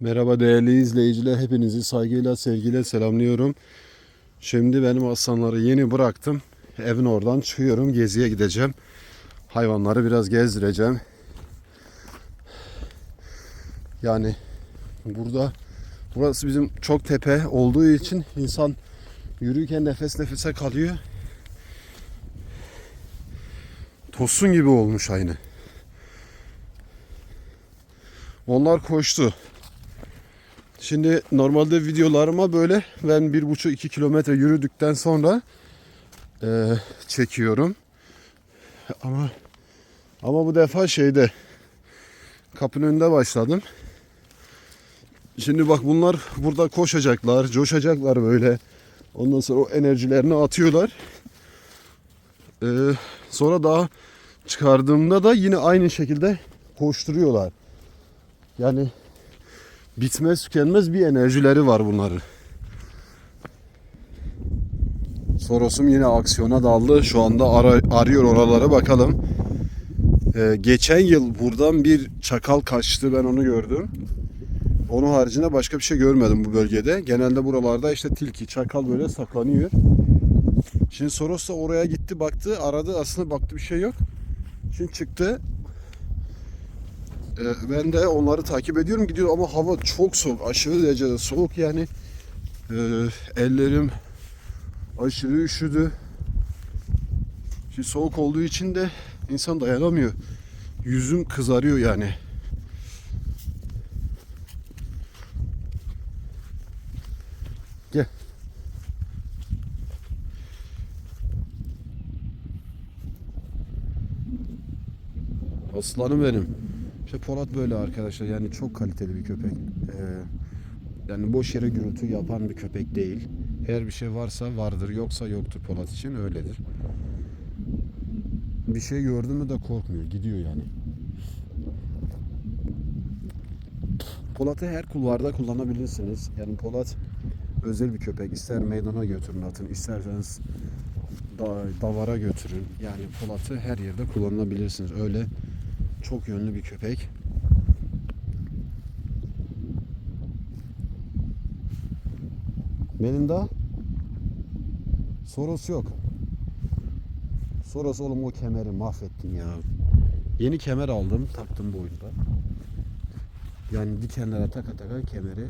Merhaba değerli izleyiciler. Hepinizi saygıyla, sevgiyle selamlıyorum. Şimdi benim aslanları yeni bıraktım. Evin oradan çıkıyorum. Geziye gideceğim. Hayvanları biraz gezdireceğim. Yani burada burası bizim çok tepe olduğu için insan yürürken nefes nefese kalıyor. Tosun gibi olmuş aynı. Onlar koştu. Şimdi normalde videolarıma böyle ben 1,5-2 kilometre yürüdükten sonra eee, çekiyorum. Ama ama bu defa şeyde kapının önünde başladım. Şimdi bak bunlar burada koşacaklar, coşacaklar böyle. Ondan sonra o enerjilerini atıyorlar. Eee, sonra daha çıkardığımda da yine aynı şekilde koşturuyorlar. Yani bitmez tükenmez bir enerjileri var bunların. Soros'um yine aksiyona daldı. Şu anda ara- arıyor oralara bakalım. Ee, geçen yıl buradan bir çakal kaçtı ben onu gördüm. Onun haricinde başka bir şey görmedim bu bölgede. Genelde buralarda işte tilki, çakal böyle saklanıyor. Şimdi Soros da oraya gitti baktı aradı aslında baktı bir şey yok. Şimdi çıktı ee, ben de onları takip ediyorum gidiyorum ama hava çok soğuk aşırı derecede soğuk yani. Ee, ellerim aşırı üşüdü. Şimdi soğuk olduğu için de insan dayanamıyor. Yüzüm kızarıyor yani. Gel. Aslanım benim İşte Polat böyle arkadaşlar yani çok kaliteli bir köpek. Ee, yani boş yere gürültü yapan bir köpek değil. Eğer bir şey varsa vardır yoksa yoktur Polat için öyledir. Bir şey gördü mü de korkmuyor gidiyor yani. Polat'ı her kulvarda kullanabilirsiniz. Yani Polat özel bir köpek. İster meydana götürün atın, isterseniz da, davara götürün. Yani Polat'ı her yerde kullanabilirsiniz. Öyle çok yönlü bir köpek. Melinda Soros yok. Soros oğlum o kemeri mahvettin ya. Yeni kemer aldım, taktım boynunda. Yani dikenlere taka taka kemeri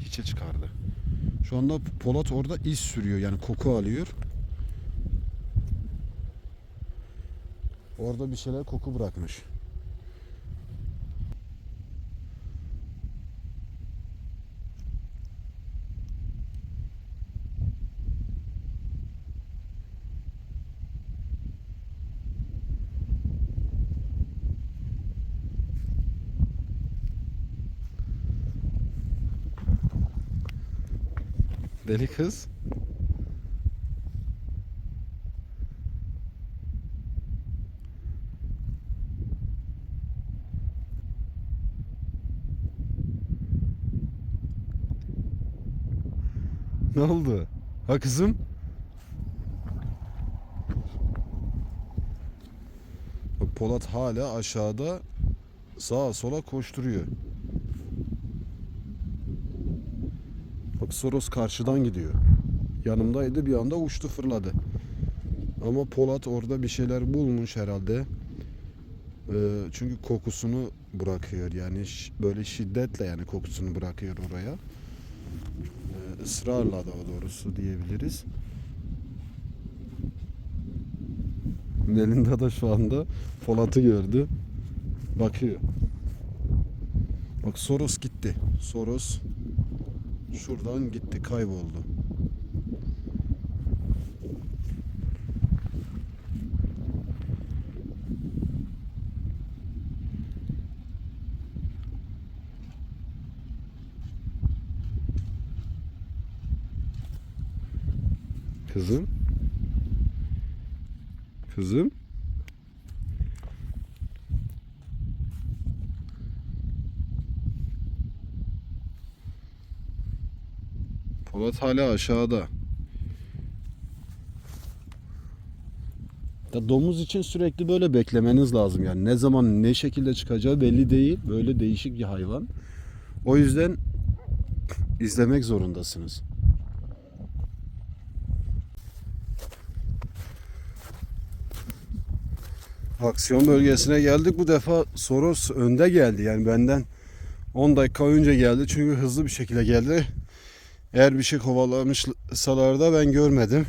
hiçe çıkardı. Şu anda Polat orada iz sürüyor yani koku alıyor. Orada bir şeyler koku bırakmış. Deli kız. Ne oldu? Ha kızım? Bak Polat hala aşağıda sağa sola koşturuyor. Bak Soros karşıdan gidiyor. Yanımdaydı bir anda uçtu fırladı. Ama Polat orada bir şeyler bulmuş herhalde. Ee, çünkü kokusunu bırakıyor yani böyle şiddetle yani kokusunu bırakıyor oraya. Israrla daha doğrusu diyebiliriz. Melinda da şu anda Polat'ı gördü. Bakıyor. Bak Soros gitti. Soros şuradan gitti kayboldu. Kızım. Kızım. Polat hala aşağıda. Ya domuz için sürekli böyle beklemeniz lazım yani. Ne zaman ne şekilde çıkacağı belli değil. Böyle değişik bir hayvan. O yüzden izlemek zorundasınız. Aksiyon bölgesine geldik. Bu defa Soros önde geldi. Yani benden 10 dakika önce geldi. Çünkü hızlı bir şekilde geldi. Eğer bir şey kovalamışsalar da ben görmedim.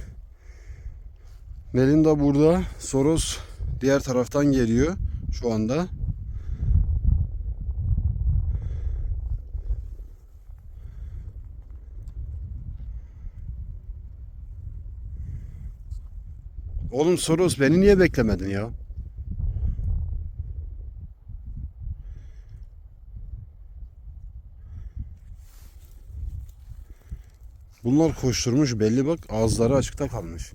Melinda burada. Soros diğer taraftan geliyor şu anda. Oğlum Soros beni niye beklemedin ya? Bunlar koşturmuş belli bak ağızları açıkta kalmış.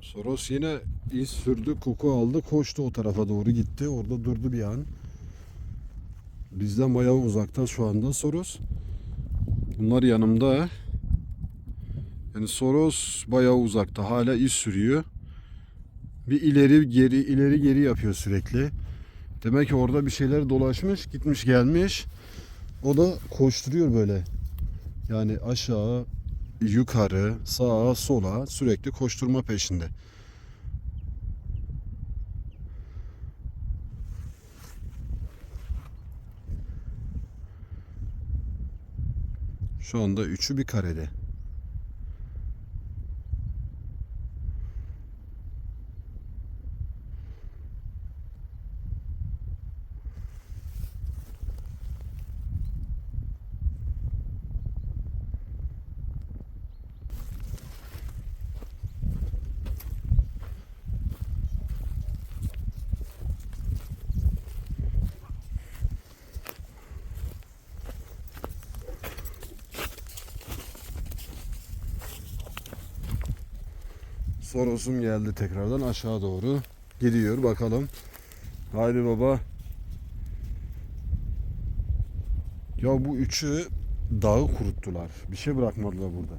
Soros yine iz sürdü, koku aldı, koştu o tarafa doğru gitti. Orada durdu bir an. Bizden bayağı uzakta şu anda Soros. Bunlar yanımda. Yani Soros bayağı uzakta. Hala iz sürüyor. Bir ileri geri ileri geri yapıyor sürekli. Demek ki orada bir şeyler dolaşmış, gitmiş gelmiş. O da koşturuyor böyle. Yani aşağı, yukarı, sağa, sola sürekli koşturma peşinde. Şu anda üçü bir karede. Soros'um geldi tekrardan aşağı doğru. Gidiyor bakalım. Haydi baba. Ya bu üçü dağı kuruttular. Bir şey bırakmadılar burada.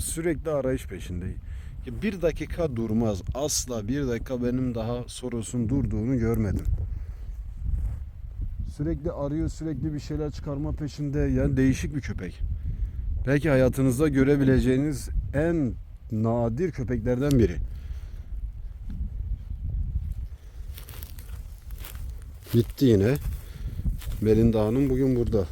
Sürekli arayış peşindeyim. Bir dakika durmaz. Asla bir dakika benim daha Soros'un durduğunu görmedim. Sürekli arıyor, sürekli bir şeyler çıkarma peşinde. Yani değişik bir köpek. Belki hayatınızda görebileceğiniz en nadir köpeklerden biri. Gitti yine. Melinda Hanım bugün burada.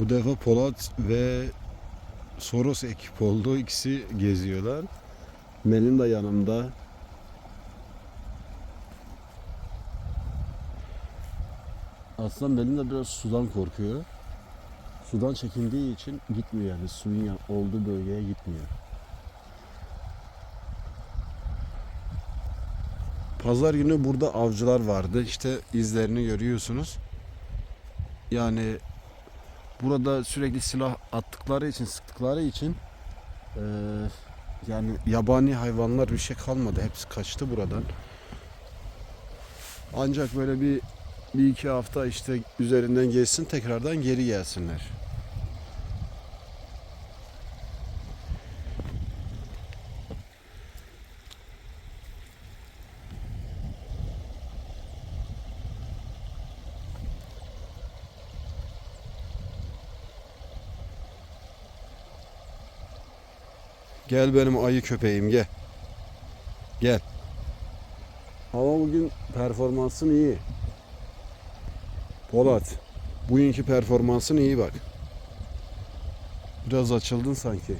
Bu defa Polat ve Soros ekip oldu. İkisi geziyorlar. Melinda yanımda. Aslında Melinda biraz sudan korkuyor. Sudan çekindiği için gitmiyor yani suyun olduğu bölgeye gitmiyor. Pazar günü burada avcılar vardı. İşte izlerini görüyorsunuz. Yani burada sürekli silah attıkları için, sıktıkları için eee, yani yabani hayvanlar bir şey kalmadı. Hepsi kaçtı buradan. Ancak böyle bir bir iki hafta işte üzerinden geçsin tekrardan geri gelsinler. Gel benim ayı köpeğim gel. Gel. Hava bugün performansın iyi. Polat. Bugünkü performansın iyi bak. Biraz açıldın sanki.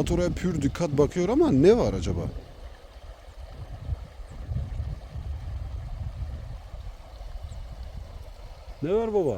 Polat oraya pür dikkat bakıyor ama ne var acaba? Ne var baba?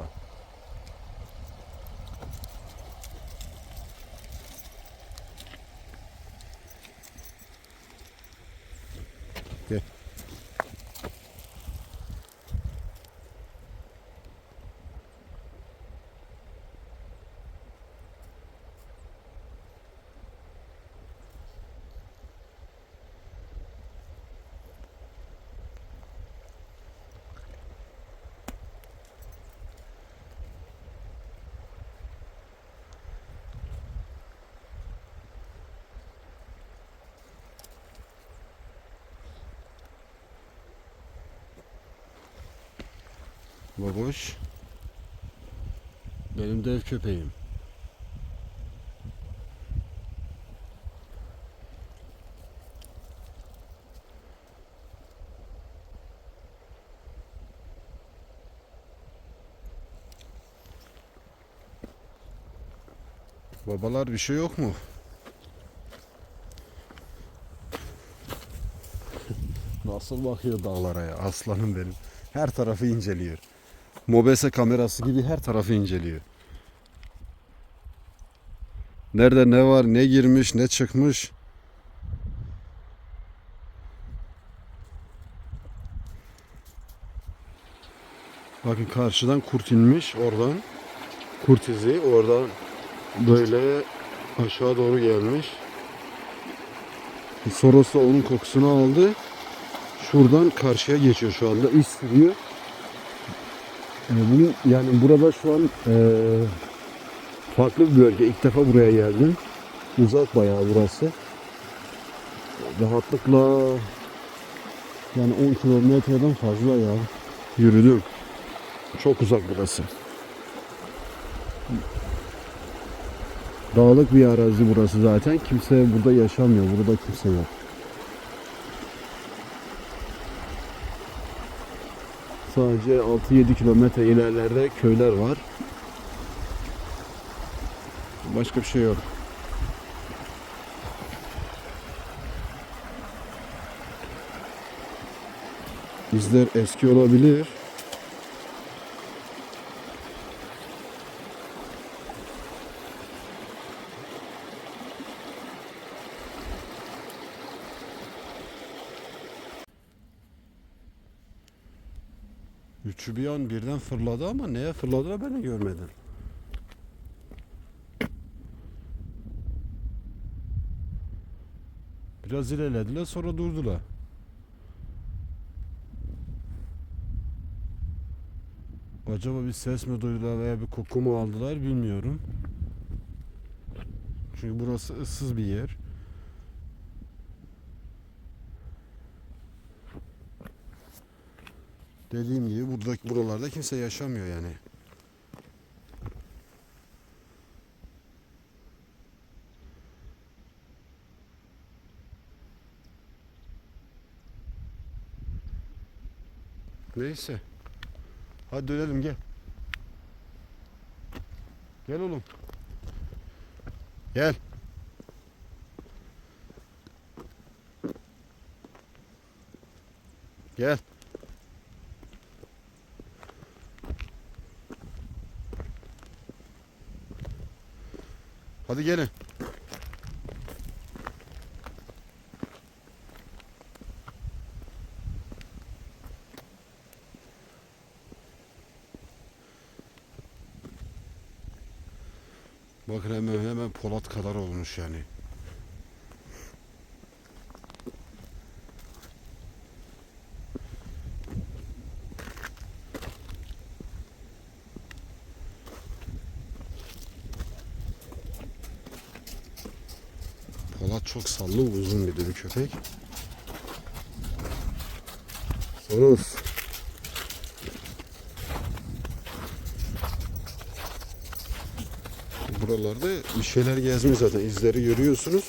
Baboş. Benim dev köpeğim. Babalar bir şey yok mu? Nasıl bakıyor dağlara ya aslanım benim. Her tarafı inceliyor. Mobese kamerası gibi her tarafı inceliyor. Nerede ne var, ne girmiş, ne çıkmış. Bakın karşıdan kurt inmiş oradan. Kurt izi oradan böyle aşağı doğru gelmiş. Soros onun kokusunu aldı. Şuradan karşıya geçiyor şu anda. İz Ee, bunun yani burada şu an e, farklı bir bölge. İlk defa buraya geldim. Uzak bayağı burası. Rahatlıkla yani 10 kilometreden fazla ya yürüdüm. Çok uzak burası. Dağlık bir arazi burası zaten. Kimse burada yaşamıyor. Burada kimse yok. Sadece 6-7 kilometre ilerlerde köyler var. Başka bir şey yok. İzler eski olabilir. Üçü bir an birden fırladı ama neye fırladı ben görmedim. Biraz ilerlediler sonra durdular. Acaba bir ses mi duydular veya bir koku mu aldılar bilmiyorum. Çünkü burası ıssız bir yer. Dediğim gibi buradaki buralarda kimse yaşamıyor yani. Neyse. Hadi dönelim gel. Gel oğlum. Gel. Gel. Hadi gelin. Bakın hemen hemen Polat kadar olmuş yani. Köpek. Soros. Buralarda bir şeyler gezmiş zaten izleri görüyorsunuz.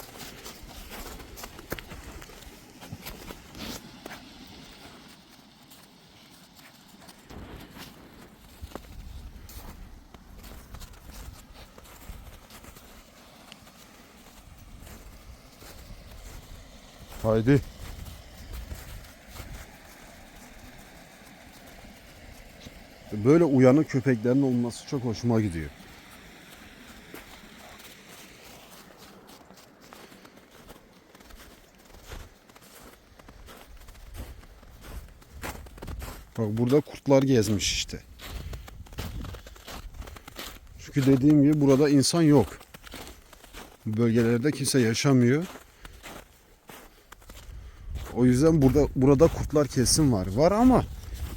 Haydi. Böyle uyanık köpeklerin olması çok hoşuma gidiyor. Bak burada kurtlar gezmiş işte. Çünkü dediğim gibi burada insan yok. Bu bölgelerde kimse yaşamıyor. O yüzden burada burada kurtlar kesin var. Var ama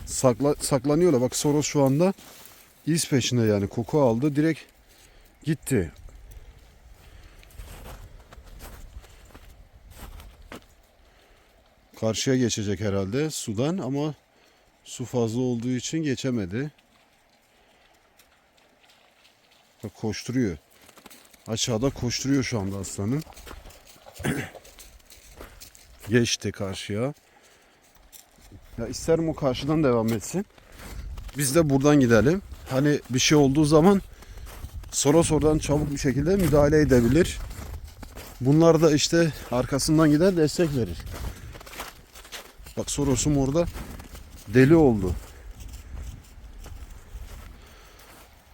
sakla, saklanıyorlar. Bak Soros şu anda iz peşinde yani koku aldı direkt gitti. Karşıya geçecek herhalde sudan ama su fazla olduğu için geçemedi. Bak koşturuyor. Aşağıda koşturuyor şu anda aslanım. Geçti karşıya. Ya isterim o karşıdan devam etsin. Biz de buradan gidelim. Hani bir şey olduğu zaman Soros oradan çabuk bir şekilde müdahale edebilir. Bunlar da işte arkasından gider destek verir. Bak Soros'um orada deli oldu.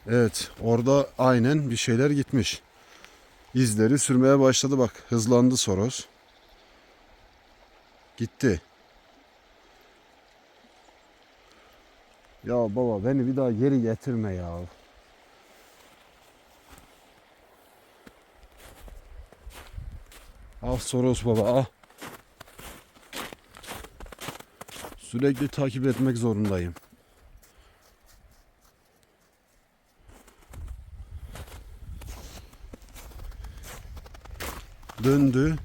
Evet orada aynen bir şeyler gitmiş. İzleri sürmeye başladı bak hızlandı Soros. Gitti. Ya baba beni bir daha geri getirme ya. Ah Soros baba ah. Sürekli takip etmek zorundayım. Döndü.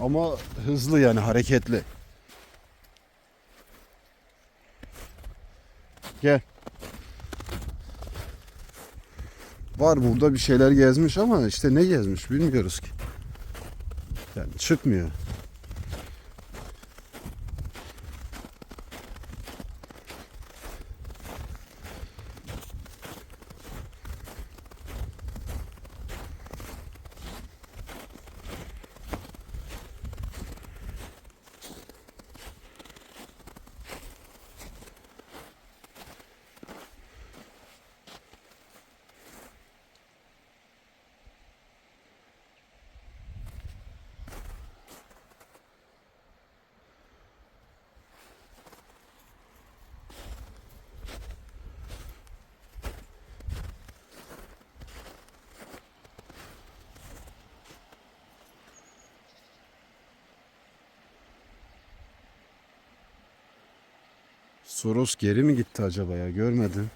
Ama hızlı yani hareketli. Gel. Var burada bir şeyler gezmiş ama işte ne gezmiş bilmiyoruz ki. Yani çıkmıyor. Soros geri mi gitti acaba ya görmedim.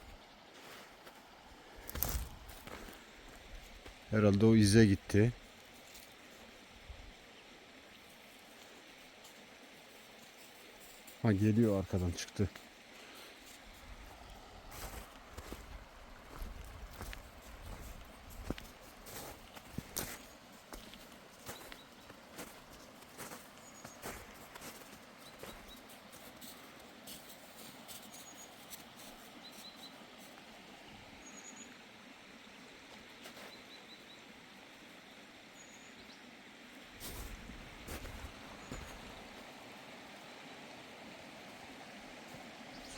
Herhalde o ize gitti. Ha geliyor arkadan çıktı.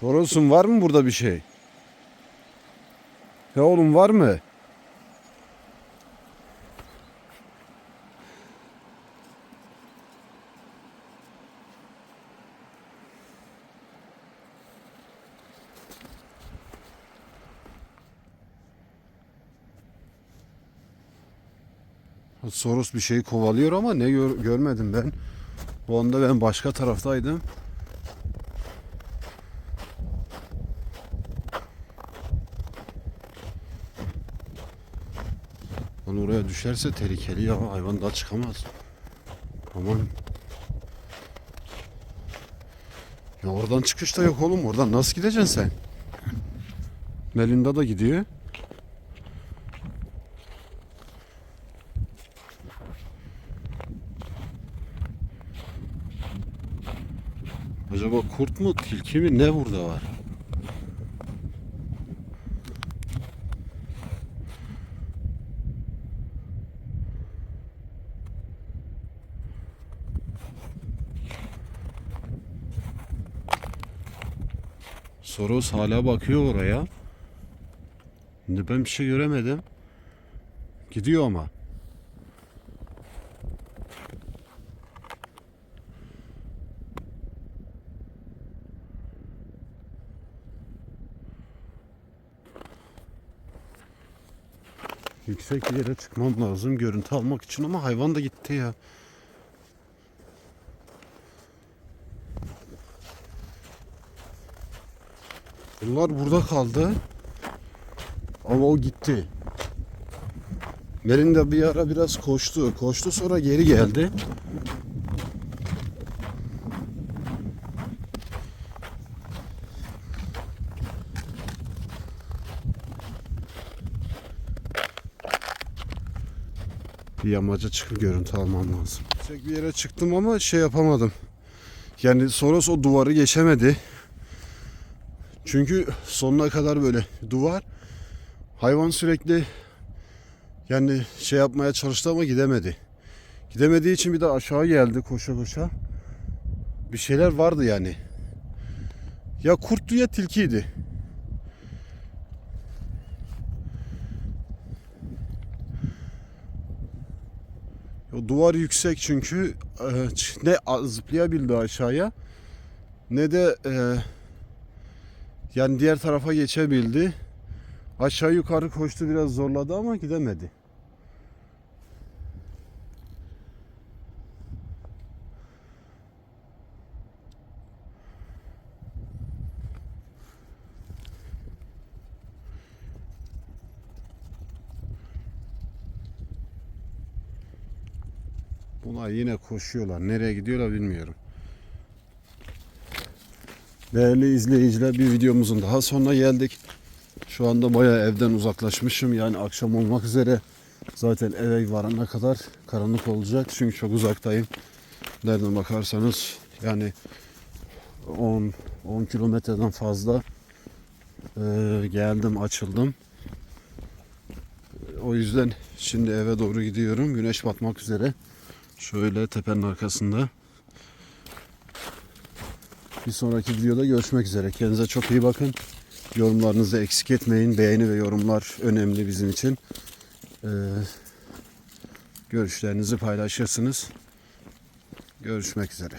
Sorulsun var mı burada bir şey? Ya oğlum var mı? Soros bir şeyi kovalıyor ama ne gör- görmedim ben. Bu anda ben başka taraftaydım. Lan oraya düşerse tehlikeli ya. Hayvan daha çıkamaz. Aman. Ya oradan çıkış da yok oğlum. Oradan nasıl gideceksin sen? Melinda da gidiyor. Acaba kurt mu, tilki mi ne burada var? Soros hala bakıyor oraya. Şimdi ben bir şey göremedim. Gidiyor ama. Yüksek yere çıkmam lazım görüntü almak için ama hayvan da gitti ya. Bunlar burada kaldı. Ama o gitti. Melinda bir ara biraz koştu. Koştu sonra geri geldi. Bir yamaca çıkıp görüntü almam lazım. Bir yere çıktım ama şey yapamadım. Yani Soros o duvarı geçemedi. Çünkü sonuna kadar böyle duvar. Hayvan sürekli yani şey yapmaya çalıştı ama gidemedi. Gidemediği için bir de aşağı geldi koşa koşa. Bir şeyler vardı yani. Ya kurttu ya tilkiydi. O duvar yüksek çünkü e, ne zıplayabildi aşağıya ne de e, yani diğer tarafa geçebildi. Aşağı yukarı koştu biraz zorladı ama gidemedi. Bunlar yine koşuyorlar. Nereye gidiyorlar bilmiyorum. Değerli izleyiciler bir videomuzun daha sonuna geldik. Şu anda bayağı evden uzaklaşmışım. Yani akşam olmak üzere zaten eve varana kadar karanlık olacak. Çünkü çok uzaktayım. Nereden bakarsanız yani 10 10 kilometreden fazla e, geldim açıldım. O yüzden şimdi eve doğru gidiyorum. Güneş batmak üzere. Şöyle tepenin arkasında. Bir sonraki videoda görüşmek üzere. Kendinize çok iyi bakın. Yorumlarınızı eksik etmeyin. Beğeni ve yorumlar önemli bizim için. Ee, görüşlerinizi paylaşırsınız. Görüşmek üzere.